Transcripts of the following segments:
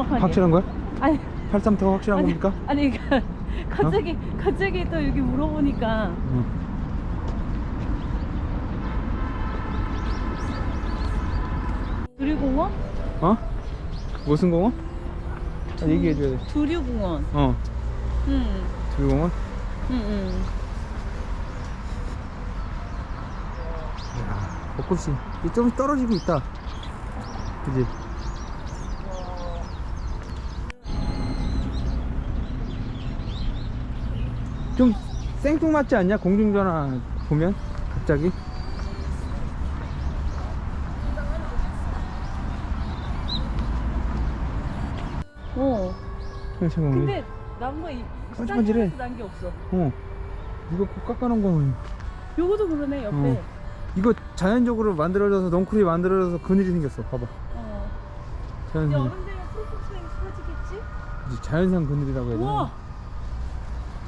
정확하게. 확실한 거야? 아니 83타워 확실한 아니, 겁니까? 아니 그러니까 갑자기 갑자기 또 여기 물어보니까 응. 두류공원? 어? 무슨 공원? 아, 얘기해줘야 돼. 두류공원. 어, 응. 두유공원? 응, 응. 야, 벚꽃이 좀 떨어지고 있다. 그지? 좀 생뚱맞지 않냐? 공중전화 보면 갑자기? 어. 잠깐만. 근데 나무가 이 반질반질해. 사이즈에서 난게 없어. 어, 이거 꼭 깎아놓은 거면 요거도 그러네 옆에. 어. 이거 자연적으로 만들어져서 넝쿨이 만들어져서 그늘이 생겼어. 봐봐. 어. 자연산, 여름 되면 풀꽃이 사지겠지? 자연산 그늘이라고 해야 되나? 우와.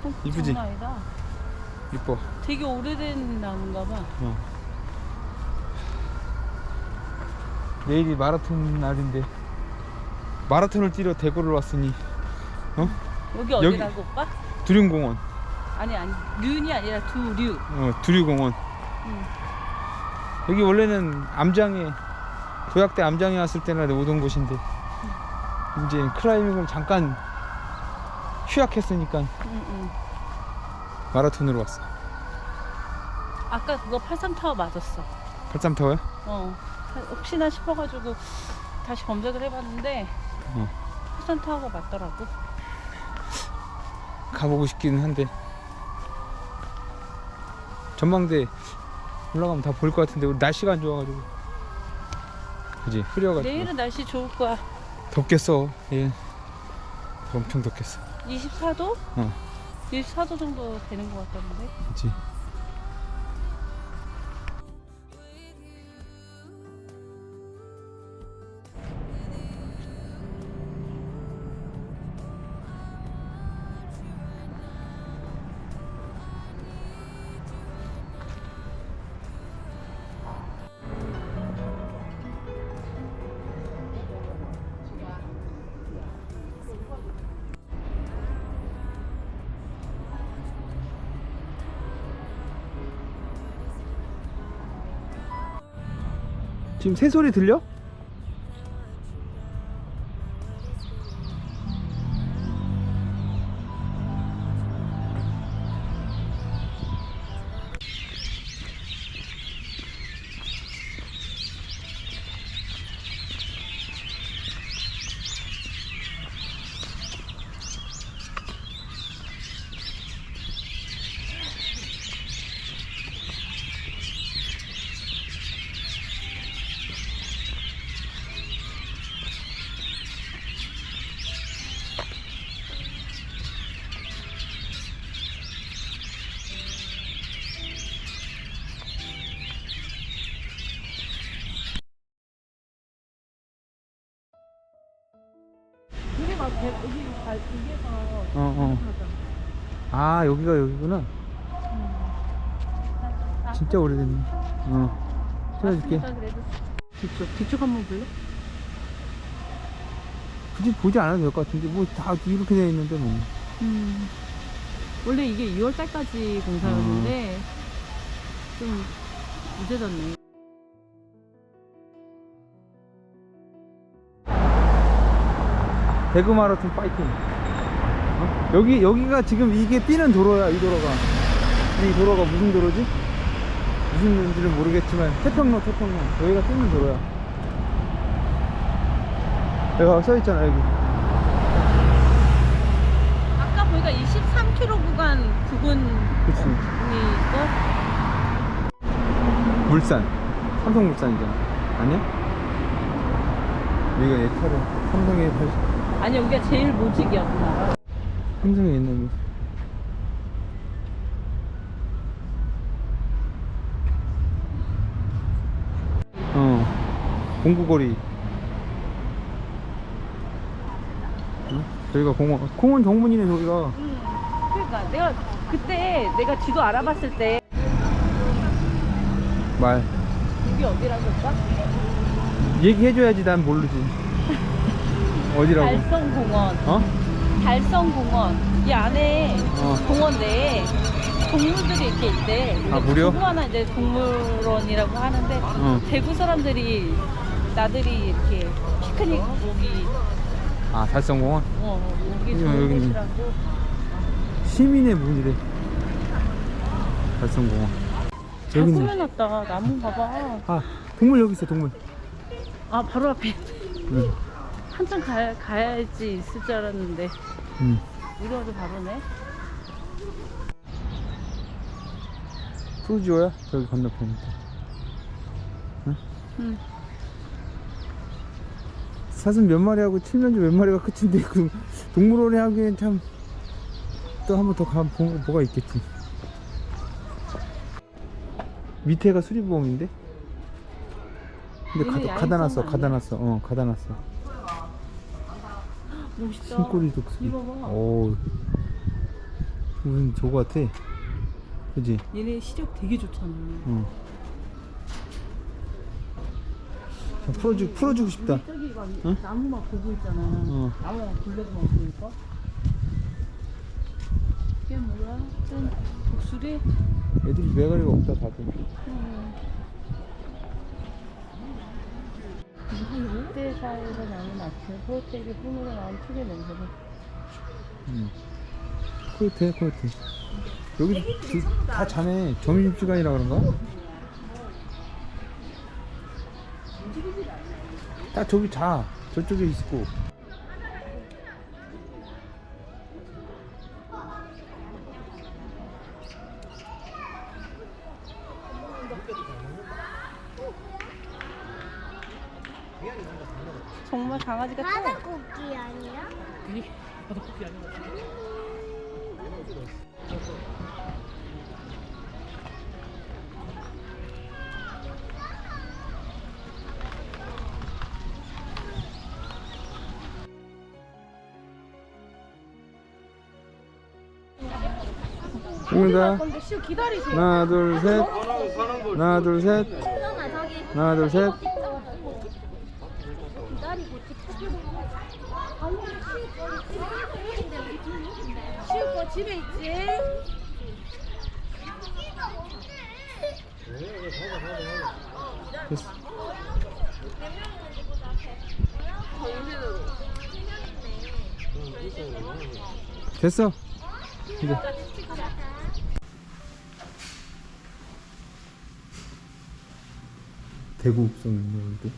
어, 이쁘지? 장난 아니다. 이뻐. 되게 오래된 나무인가 봐. 어. 내일이 마라톤 날인데 마라톤을 뛰러 대구를 왔으니 어? 여기 어디라고 오빠? 두륜공원 아니 아니 류이 아니라 두류. 어, 두류공원 응. 여기 원래는 암장에 도약대 암장에 왔을 때나 오던 곳인데 이제 클라이밍을 잠깐 휴학했으니까 응, 응. 마라톤으로 왔어 아까 그거 83타워 맞았어. 83타워야? 어. 혹시나 싶어가지고 다시 검색을 해봤는데 어. 83타워가 맞더라고. 가보고 싶기는 한데 전망대 올라가면 다 보일 것 같은데 우리 날씨가 안 좋아가지고 그지 흐려가지고 내일은 날씨 좋을 거야. 덥겠어 예 엄청 덥겠어 24도? 어 24도 정도 되는 것 같던데. 그지 지금 새 소리 들려? 어 어. 아 여기가 여기구나. 진짜 오래됐네. 어. 찾아줄게. 그래도 뒤쪽 뒤쪽 한번 볼래? 굳이 보지 않아도 될 것 같은데 뭐 다 이렇게 되어 있는데 뭐. 음. 원래 이게 2월 달까지 공사였는데 좀 늦어졌네. 대구 마라톤 파이팅. 어? 여기 여기가 지금 이게 뛰는 도로야 이 도로가. 이 도로가 무슨 도로지? 무슨 도로인지는 모르겠지만 태평로 태평로 여기가 뛰는 도로야. 여기 써 있잖아 여기. 아까 보니까 23km 구간 부근이 그치. 있고 물산. 삼성물산이잖아. 아니야? 여기가 예타로 삼성의 80. 아니 여기가 제일. 삼성의 옛날 물. 어. 공구거리. 응? 저기가 공원. 공원 정문이네 저기가. 응. 그러니까 내가 그때 내가 지도 알아봤을 때 말. 여기 어디라고 했까? 얘기해줘야지 난 모르지. 어디라고? 달성공원. 어? 달성공원. 이 안에 어. 공원 내에 동물들이 이렇게 있대. 아, 무료? 조그마한 이제 동물원이라고 하는데 어. 대구 사람들이 나들이 이렇게 피크닉 오기 아 달성공원? 어 오기 좋은 여기. 곳이라고. 시민의 문이래 달성공원 잘 여기 있네 꾸며놨다. 나무 봐봐. 아 동물 여기 있어 동물 아 바로 앞에 응. 한참 가, 가야지 있을 줄 알았는데 응. 우리 와도 바로네. 푸르지오야? 저기 건너편에 응. 사슴 몇 마리하고 칠면조 몇 마리가 끝인데 그 동물원에 하기엔 참 또 한 번 더 가면 보- 뭐가 있겠지 밑에가 수리보험인데? 근데 가, 가다 놨어 가다? 놨어 어 가다 놨어 멋있다. 신꼬리 독수리 이거 봐. 오 무슨 저거 같아 그지? 얘네 시력 되게 좋잖아. 어. 자, 풀어주, 풀어주고 싶다 저기 막 응? 나무 막 보고 있잖아. 어. 나무 막 굴레도 막 보니까. 이게 뭐야? 짠 독수리? 애들이 매가리가 없다 다들 롯데 사이로 나는 아침 호텔이 뿜으로 나온 특유의 냄새를. 응. 코요테 코요테 여기 두- 다 자네 점심시간이라 그런가? 딱 저기 자 저쪽에 있고 정말 강아지 같아. 바다 코끼리 아니야? 오늘다 근데 시 기다리세요. 하나 둘 셋 하나 둘셋 형아 저기 하나 둘 셋 기다리고 치울 거 집에 있지? 됐어 됐어 이제 대구 읍성이네 여기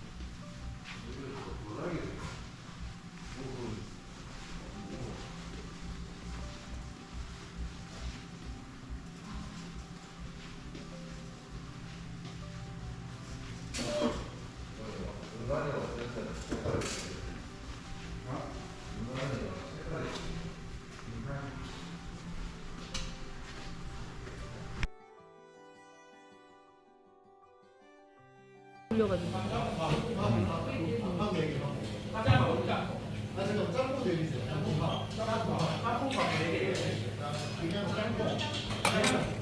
도 올려가지고.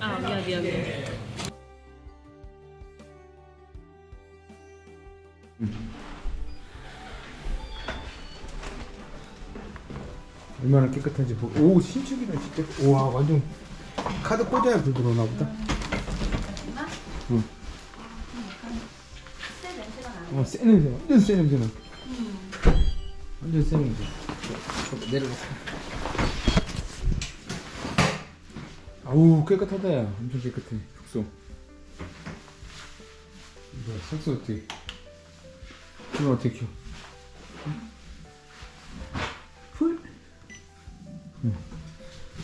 아 미안 미안 미안. 얼마나 깨끗한지 보고 오 신축이다 진짜 우와 완전 카드 꽂아야 불 들어오나 보다 응. 어, 새 냄새 완전 새 냄새 나 완전 새 냄새 저, 내려놓고 아우 깨끗하다 야 엄청 깨끗해 숙소 뭐야 숙소 어떻게 이거 어떻게 키워 풀? 응.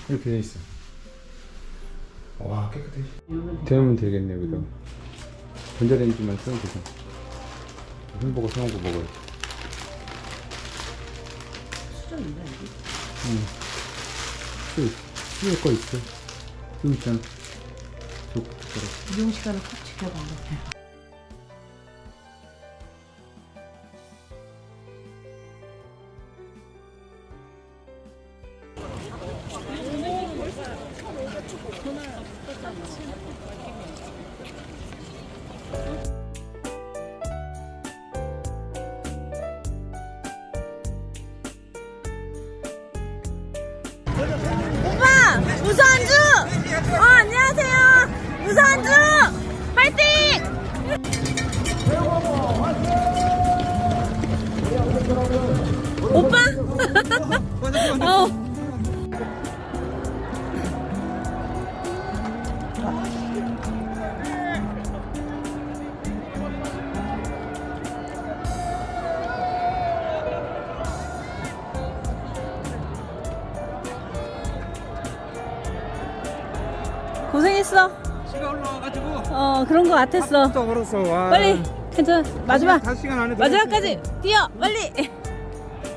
이렇게 돼 있어. 와 깨끗해. 데우면 되겠네 여기다 가. 전자레인지만 쓰면 되죠. 햄버거 사온 거 먹어요. 수정인가 이게? 응. 수 수일 거 있어. 여기 있잖아. 저 젓가락. 이용 시간을 꼭 지켜봐. 우선주! 어, 안녕하세요! 우선주! 화이팅! 고생했어. 시가 올라와가지고 어, 그런 거 같았어. 또 걸었어 와. 빨리, 괜찮아. 마지막. 다섯 시간 안에 마지막까지 뛰어! 빨리!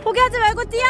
포기하지 말고 뛰어!